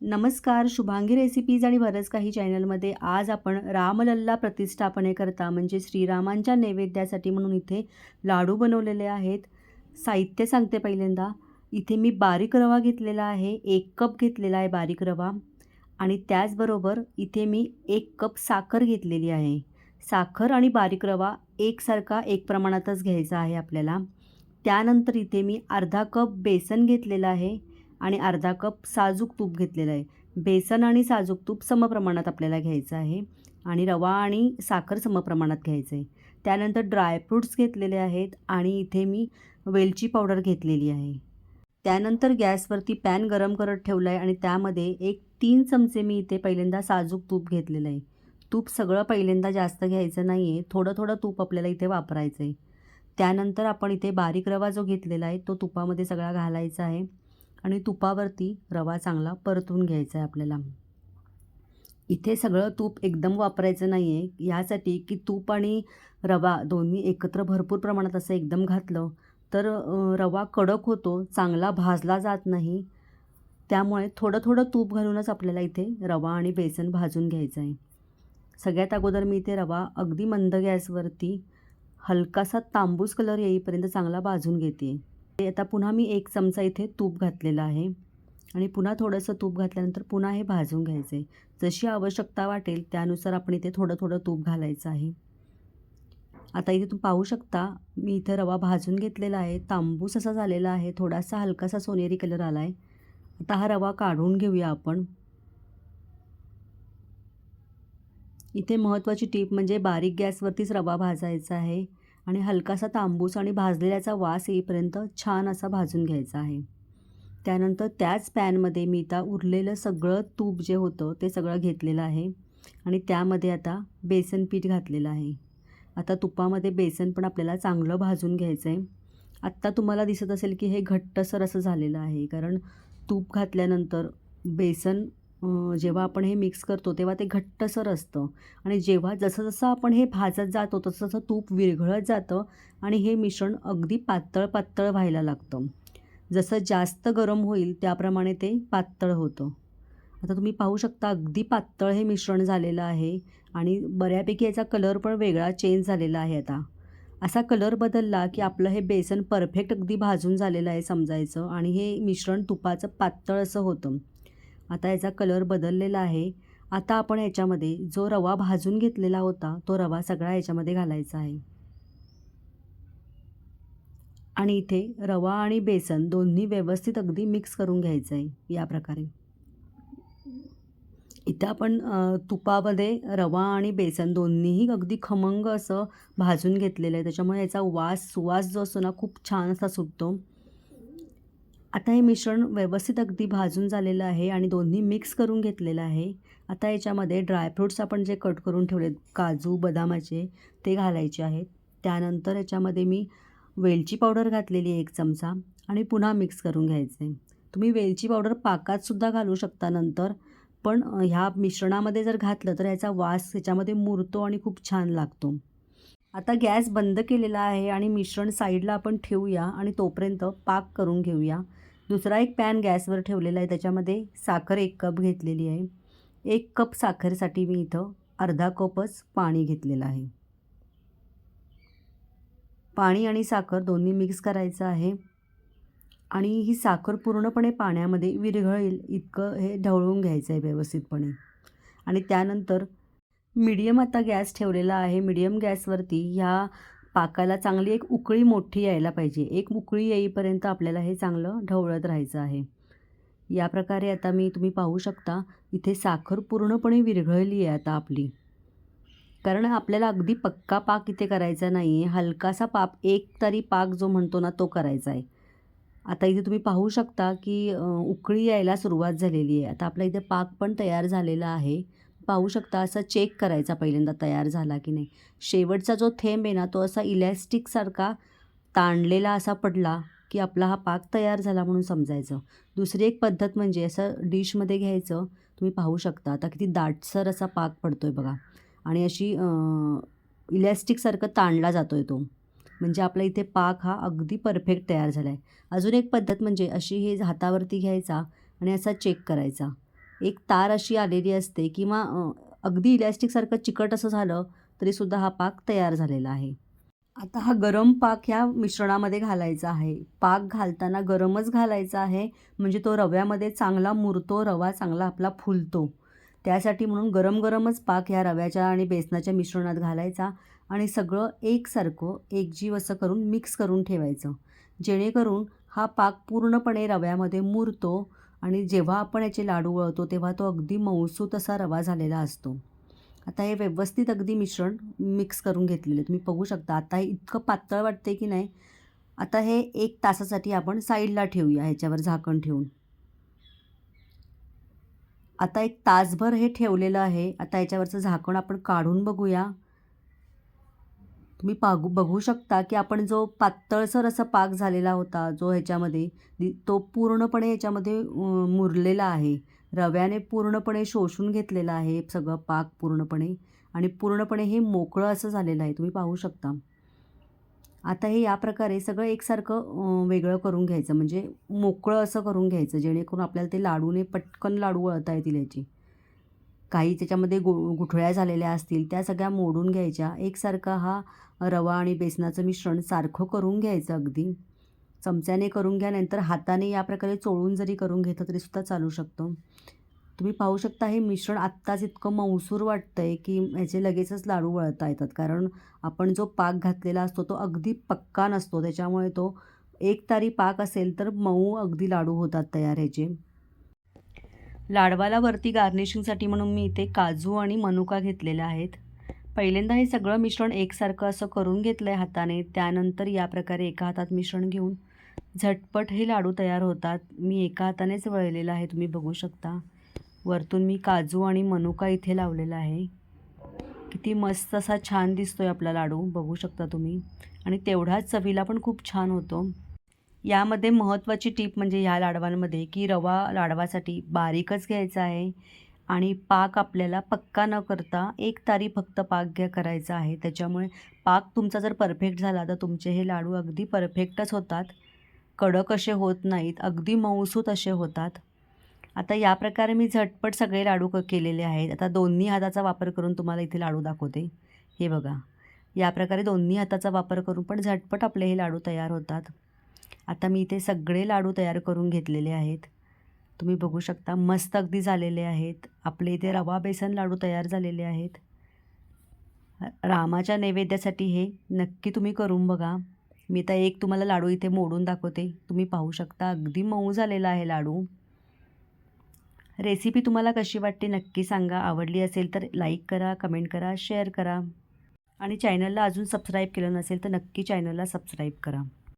नमस्कार शुभांगी रेसिपीज आणि बरंच काही चॅनलमध्ये आज आपण रामलल्ला प्रतिष्ठापनेकरता म्हणजे श्रीरामांच्या नैवेद्यासाठी म्हणून इथे लाडू बनवलेले आहेत. साहित्य सांगते पहिल्यांदा. इथे मी बारीक रवा घेतलेला आहे एक कप घेतलेला आहे बारीक रवा. आणि त्याचबरोबर इथे मी एक कप साखर घेतलेली आहे. साखर आणि बारीक रवा एकसारखा एक प्रमाणातच घ्यायचा आहे आपल्याला. त्यानंतर इथे मी अर्धा कप बेसन घेतलेलं आहे. आणि अर्धा कप साजूक तूप घेतलेलं आहे. बेसन आणि साजूक तूप समप्रमाणात आपल्याला घ्यायचं आहे. आणि रवा आणि साखर समप्रमाणात घ्यायचं आहे. त्यानंतर ड्रायफ्रूट्स घेतलेले आहेत आणि इथे मी वेलची पावडर घेतलेली आहे. त्यानंतर गॅसवरती पॅन गरम करत ठेवला आहे आणि त्यामध्ये एक तीन चमचे मी इथे पहिल्यांदा साजूक तूप घेतलेलं आहे. तूप सगळं पहिल्यांदा जास्त घ्यायचं नाही आहे थोडं थोडं तूप आपल्याला इथे वापरायचं आहे त्यानंतर आपण इथे बारीक रवा जो घेतलेला आहे तो तुपामध्ये सगळा घालायचा आहे. आणि तुपावरती रवा चांगला परतून घ्यायचा आहे आपल्याला. इथे सगळं तूप एकदम वापरायचं नाही आहे यासाठी की तूप आणि रवा दोन्ही एकत्र भरपूर प्रमाणात असं एकदम घातलं तर रवा कडक होतो चांगला भाजला जात नाही. त्यामुळे थोडं थोडं तूप घालूनच आपल्याला इथे रवा आणि बेसन भाजून घ्यायचं आहे. सगळ्यात अगोदर मी इथे रवा अगदी मंद गॅसवरती हलकासा तांबूस कलर येईपर्यंत चांगला भाजून घेते. आता पुन्हा मी एक चमचा इथे तूप घातलेला आहे. आणि पुन्हा थोडंसं तूप घातल्यानंतर पुन्हा हे भाजून घ्यायचं आहे जशी आवश्यकता वाटेल त्यानुसार आपण इथे थोडं थोडं तूप घालायचं आहे. आता इथे तुम्ही पाहू शकता मी इथे रवा भाजून घेतलेला आहे. तांबूस असा झालेला आहे. थोडासा हलकासा सोनेरी कलर आला आहे आता हा रवा काढून घेऊया आपण. इथे महत्त्वाची टीप म्हणजे बारीक गॅसवरतीच रवा भाजायचा आहे. आणि हलकासा तांबूस आणि भाजलेल्याचा वास येईपर्यंत छान असा भाजून घ्यायचा आहे. त्यानंतर त्याच पॅनमध्ये मी आता उरलेलं सगळं तूप जे होतं ते सगळं घेतलेलं आहे आणि त्यामध्ये आता बेसन पीठ घातलेलं आहे. आता तुपामध्ये बेसन पण आपल्याला चांगलं भाजून घ्यायचं आहे आत्ता तुम्हाला दिसत असेल की हे घट्टसर असं झालेलं आहे कारण तूप घातल्यानंतर बेसन जेव्हा आपण हे मिक्स करतो तेव्हा ते घट्टसर असतं. आणि जेव्हा जसं जसं आपण हे भाजत जातो तसं तसं तूप विरघळत जातं आणि हे मिश्रण अगदी पातळ पातळ व्हायला लागतं. जसं जास्त गरम होईल त्याप्रमाणे ते पातळ होतं. आता तुम्ही पाहू शकता अगदी पातळ हे मिश्रण झालेलं आहे आणि बऱ्यापैकी याचा कलर पण वेगळा चेंज झालेला आहे आता. असा कलर बदलला की आपलं हे बेसन परफेक्ट अगदी भाजून झालेलं आहे समजायचं. आणि हे मिश्रण तुपाचं पातळ असं होतं. आता याचा कलर बदललेला आहे. आता आपण याच्यामध्ये जो रवा भाजून घेतलेला होता तो रवा सगळा याच्यामध्ये घालायचा आहे. आणि इथे रवा आणि बेसन दोन्ही व्यवस्थित अगदी मिक्स करून घ्यायचं आहे या प्रकारे. इथं आपण तुपामध्ये रवा आणि बेसन दोन्हीही अगदी खमंग असं भाजून घेतलेलं आहे. त्याच्यामुळे याचा वास सुवास जो असतो ना खूप छान असा सुटतो. आता हे मिश्रण व्यवस्थित अगदी भाजून झालेलं आहे आणि दोन्ही मिक्स करून घेतलेलं आहे. आता याच्यामध्ये ड्रायफ्रूट्स आपण जे कट करून ठेवलेत काजू बदामाचे ते घालायचे आहेत. त्यानंतर याच्यामध्ये मी वेलची पावडर घातलेली आहे एक चमचा आणि पुन्हा मिक्स करून घ्यायचे. तुम्ही वेलची पावडर पाकातसुद्धा घालू शकता नंतर पण ह्या मिश्रणामध्ये जर घातलं तर याचा वास याच्यामध्ये मुरतो आणि खूप छान लागतो. आता गॅस बंद केलेला आहे आणि मिश्रण साईडला आपण ठेवूया आणि तोपर्यंत पाक करून घेऊया. दुसरा एक पॅन गॅसवर ठेवलेला आहे. त्याच्यामध्ये साखर एक कप घेतलेली आहे. एक कप साखरेसाठी मी इथं अर्धा कपच पाणी घेतलेलं आहे. पाणी आणि साखर दोन्ही मिक्स करायचं आहे. आणि ही साखर पूर्णपणे पाण्यामध्ये विरघळेल इतकं हे ढवळून घ्यायचं आहे व्यवस्थितपणे. आणि त्यानंतर मीडियम आता गॅस ठेवलेला आहे. मीडियम गॅसवरती ह्या पाकाला चांगली एक उकळी मोठी यायला पाहिजे. एक उकळी येईपर्यंत आपल्याला हे चांगलं ढवळत राहायचं आहे. या प्रकारे आता मी तुम्ही पाहू शकता इथे साखर पूर्णपणे विरघळली आहे आता आपली. कारण आपल्याला अगदी पक्का पाक इथे करायचा नाही आहे हलकासा पाप एक तरी पाक जो म्हणतो ना तो करायचा आहे. आता इथे तुम्ही पाहू शकता की उकळी यायला सुरुवात झालेली आहे. आता आपला इथे पाक पण तयार झालेला आहे. पाहू शकता असं चेक करायचा पहिल्यांदा तयार झाला की नाही. शेवटचा जो थेंब आहे ना तो असा इलॅस्टिकसारखा ताणलेला असा पडला की आपला हा पाक तयार झाला म्हणून समजायचं. दुसरी एक पद्धत म्हणजे असं डिशमध्ये घ्यायचं. तुम्ही पाहू शकता आता किती दाटसर असा पाक पडतो आहे बघा. आणि अशी इलॅस्टिकसारखं ताणला जातो आहे तो. म्हणजे आपला इथे पाक हा अगदी परफेक्ट तयार झाला आहे अजून एक पद्धत म्हणजे अशी हे हातावरती घ्यायचा आणि असा चेक करायचा. एक तार अशी आलेली असते किंवा अगदी इलॅस्टिकसारखं चिकट असं झालं तरीसुद्धा हा पाक तयार झालेला आहे. आता हा गरम पाक ह्या मिश्रणामध्ये घालायचा आहे. पाक घालताना गरमच घालायचा आहे म्हणजे तो रव्यामध्ये चांगला मुरतो रवा चांगला आपला फुलतो. त्यासाठी म्हणून गरम गरमच पाक ह्या रव्याच्या आणि बेसनाच्या मिश्रणात घालायचा आणि सगळं एकसारखं एकजीव असं करून मिक्स करून ठेवायचं. जेणेकरून हा पाक पूर्णपणे रव्यामध्ये मुरतो आणि जेव्हा आपण याचे लाडू वळतो तेव्हा तो अगदी मऊसू असा रवा झालेला असतो. आता हे व्यवस्थित अगदी मिश्रण मिक्स करून घेतलेलं तुम्ही बघू शकता आता हे इतकं पातळ वाटते की नाही. आता हे एक तासासाठी आपण साईडला ठेवूया ह्याच्यावर झाकण ठेवून. आता एक तासभर हे ठेवलेलं आहे. आता याच्यावरचं झाकण आपण काढून बघूया. तुम्ही पागू बघू शकता की आपण जो पातळसर असा पाक झालेला होता जो ह्याच्यामध्ये तो पूर्णपणे ह्याच्यामध्ये मुरलेला आहे. रव्याने पूर्णपणे शोषून घेतलेला आहे सगळं पाक पूर्णपणे आणि पूर्णपणे हे मोकळं असं झालेलं आहे. तुम्ही पाहू शकता. आता हे या प्रकारे सगळं एकसारखं वेगळं करून घ्यायचं. म्हणजे मोकळं असं करून घ्यायचं जेणेकरून आपल्याला ते लाडूने पटकन लाडू वळता येतील याचे. काही त्याच्यामध्ये गु गुठळ्या झालेल्या असतील त्या सगळ्या मोडून घ्यायच्या. एकसारखा हा रवा आणि बेसनाचं मिश्रण सारखं करून घ्यायचं अगदी. चमच्याने करून घ्या नंतर हाताने या प्रकारे चोळून जरी करून घेतलं तरीसुद्धा चालू शकतो. तुम्ही पाहू शकता हे मिश्रण आत्ताच इतकं मऊसूर वाटतं आहे की ह्याचे लगेचच लाडू वळता येतात. कारण आपण जो पाक घातलेला असतो तो अगदी पक्का नसतो. त्याच्यामुळे तो एक तारी पाक असेल तर मऊ अगदी लाडू होतात तयार ह्याचे. लाडवाला वरती गार्निशिंगसाठी म्हणून मी इथे काजू आणि मनुका घेतलेल्या आहेत. पहिल्यांदा हे सगळं मिश्रण एकसारखं असं करून घेतलं आहे हाताने. त्यानंतर या प्रकारे एका हातात मिश्रण घेऊन झटपट हे लाडू तयार होतात. मी एका हातानेच वळलेलं आहे तुम्ही बघू शकता. वरतून मी काजू आणि मनुका इथे लावलेला आहे. किती मस्त असा छान दिसतो आहे आपला लाडू बघू शकता तुम्ही. आणि तेवढाच चवीला पण खूप छान होतो. यामध्ये महत्त्वाची टीप म्हणजे ह्या लाडवांमध्ये की रवा लाडवासाठी बारीकच घ्यायचा आहे आणि पाक आपल्याला पक्का न करता एक तारी फक्त पाक घ्या करायचा आहे. त्याच्यामुळे पाक तुमचा जर परफेक्ट झाला तर तुमचे हे लाडू अगदी परफेक्टच होतात. कडक असे होत नाहीत अगदी मऊसूत असे होतात. आता या प्रकारे मी झटपट सगळे लाडू क केलेले आहेत. आता दोन्ही हाताचा वापर करून तुम्हाला इथे लाडू दाखवते. हे बघा. या प्रकारे दोन्ही हाताचा वापर करून पण झटपट आपले हे लाडू तयार होतात. आता मी इथे सगळे लाडू तयार करून घेतलेले आहेत. तुम्ही बघू शकता मस्त अगदी झालेले आहेत. आपले इथे रवा बेसन लाडू तयार झालेले आहेत. रामाच्या नैवेद्यासाठी हे नक्की तुम्ही करून बघा. मी तर एक तुम्हाला लाडू इथे मोडून दाखवते. तुम्ही पाहू शकता अगदी मऊ झालेला आहे लाडू. रेसिपी तुम्हाला कशी वाटते नक्की सांगा. आवडली असेल तर लाईक करा कमेंट करा शेअर करा. आणि चॅनलला अजून सबस्क्राईब केलं नसेल तर नक्की चॅनलला सबस्क्राईब करा.